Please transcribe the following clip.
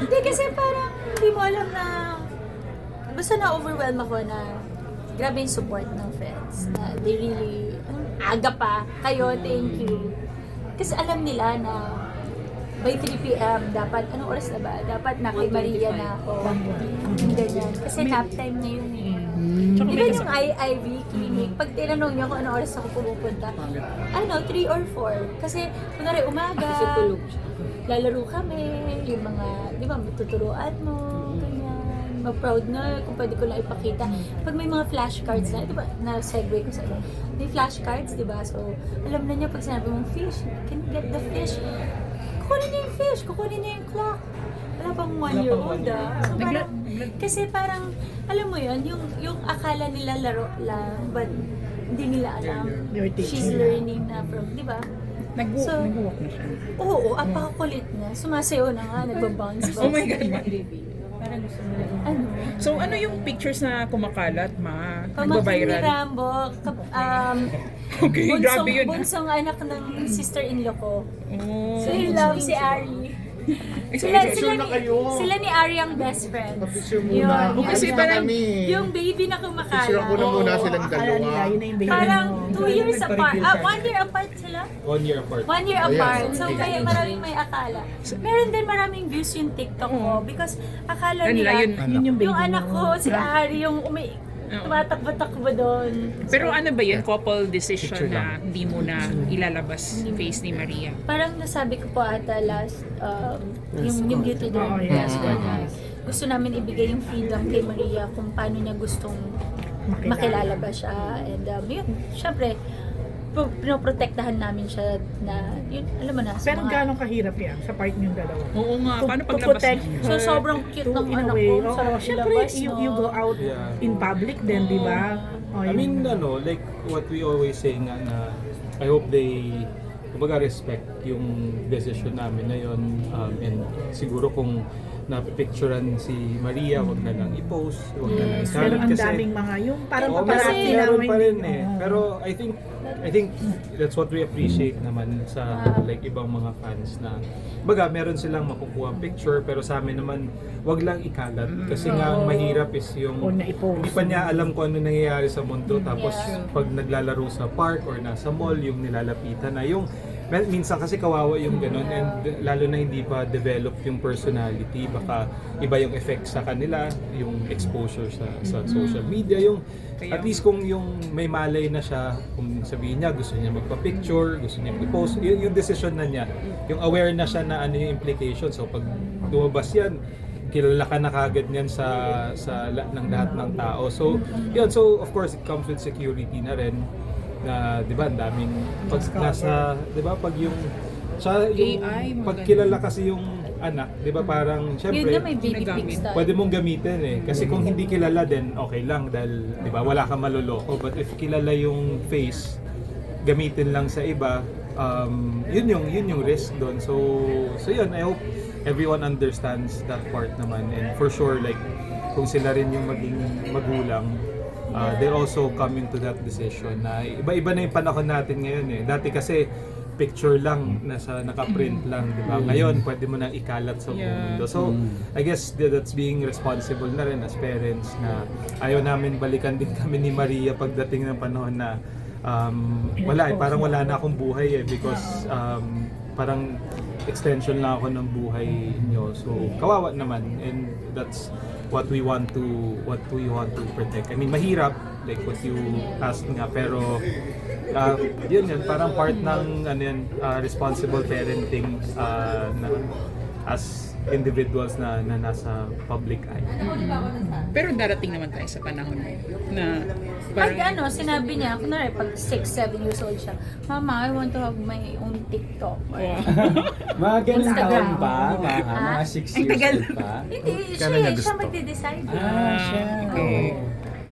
Hindi kasi parang hindi mo alam na basta na-overwhelm ako na grabe yung support ng friends. Na they really, aga pa, kayo, thank you. Kasi alam nila na by 3 p.m. dapat, anong oras na ba? Dapat na kay Maria na ako. Ganyan. Kasi nap time na yun eh. Tsaka Di may ba yung I- IV clinic, pag tinanong niyo kung anong oras ako pumupunta, ano, 3 or 4. Kasi, kunwari, umaga, lalaro kami, yung mga, di ba, matuturuan mo, ganyan. Ma-proud na kung pwede ko lang ipakita. Pag may mga flashcards na, di ba, na-segue ko sa may flashcards, di ba? So, alam na niya pag sinabi mong fish, can get the fish? Kukunin niya yung fish, kukunin niya yung clock. Wala pang one year old ah. So, parang, kasi parang, alam mo yun, yung, yung akala nila laro lang, but hindi nila alam. You're She's learning na from, di ba? Nag-walk, So- nag-walk na siya. Oo, apakakulit na. Sumasayaw na nga, nagbabounce bounce. Oh my God. Ano? So ano yung pictures na kumakalat, ma? Pamakin ni? Rambo, kap- um, Okay, bunsong, grabe yun. bunsong anak ng sister-in-law ko. Oh. So, in love si Ari. Sila, sila, na ni, kayo. sila ni Ari ang best friends. Picture Yun. Oh, kasi yung- parang-. Yung baby na Picture kumakala. ko na muna silang akala dalawa. nila, yun na yung baby Parang two years apart. Ah, one year apart sila? One year apart. One year Ayan. apart. So, Okay. kaya maraming may akala. Meron din maraming views yung TikTok ko because akala Ano nila, nila, yun, yun yung baby yung anak mo. ko, si Ari, yung umi. Tumatakbo-takbo doon. Pero ano ba yun? Couple decision Picture na hindi mo na ilalabas face ni Maria? Parang nasabi ko po ata last, um, yung, yung beauty Oo, derm, yeah. last one na gusto namin ibigay yung freedom kay Maria kung paano niya gustong Makilala. ba siya. And um, yun, syempre, pinoprotektahan namin siya na, yun, alam mo na, sa Pero mga- gano'ng kahirap yan sa part niyong dalawa? Oo nga, To- paano to paglabas protect niyo? So, her sobrang cute to- ng in a anak way. ko. Oo, Sarap syempre, ilabas, you, no? you go out Yeah. in public din, di ba? Oh, I yun. mean, ano, like what we always say nga na I hope they kumbaga respect yung decision namin na yun um, and siguro kung napipicturean si Maria, wag na lang i-post, wag na lang Yes. Pero i-comment ang kasi daming mga yung parang Oo, paparazzi meron, na pa rin eh. Oo. Pero I think I think that's what we appreciate naman sa like ibang mga fans na baga meron silang makukuha picture pero sa amin naman wag lang ikalat kasi nga ang mahirap is yung O na-i-post. hindi pa niya alam kung ano nangyayari sa mundo tapos Yeah. pag naglalaro sa park or nasa mall yung nilalapitan na yung min- minsan kasi kawawa yung ganun and lalo na hindi pa develop yung personality. Baka iba yung effect sa kanila yung exposure sa sa social media. Yung at least kung yung may malay na siya kung sabihin niya gusto niya magpa-picture gusto niya i-post yung, yung decision na niya. Yung aware na siya na ano yung implication. So pag lumabas yan kilala ka na kagad niyan sa sa ng lahat ng tao. So yun. So of course it comes with security na rin na 'di ba ang daming pag nasa 'di ba pag yung sa yung AI, mga pag ganun. kilala kasi yung anak 'di ba parang Yun syempre na may baby Ginagamit. pics tayo. pwede mong gamitin eh kasi kung hindi kilala din okay lang dahil 'di ba wala kang maloloko but if kilala yung face gamitin lang sa iba um, yun yung yun yung risk doon so so yun I hope everyone understands that part naman and for sure like kung sila rin yung maging magulang uh, they're also coming to that decision na iba-iba na yung panahon natin ngayon eh. Dati kasi picture lang nasa nakaprint lang di ba? Ngayon pwede mo nang ikalat sa Yeah. mundo. So I guess that- that's being responsible na rin as parents na ayaw namin balikan din kami ni Maria pagdating ng panahon na um, wala eh, parang wala na. akong buhay eh because um, parang extension lang ako ng buhay nyo. So kawawa naman. And that's what we want to what we want to protect. I mean mahirap like what you asked nga pero uh, yun yun parang part ng ano yun, uh, responsible parenting uh, na, as individuals na, na nasa public eye. Pero darating naman tayo sa panahon na Pag parang ano, sinabi niya, kunwari, pag 6, 7 years old siya, Mama, I want to have my own TikTok. Or, Mga ganun Instagram. taon pa, mga, Ah? mga 6 Ang years tagal. old pa. Hindi, niya siya, siya gusto? magde-decide. Ah, siya. okay. Oo.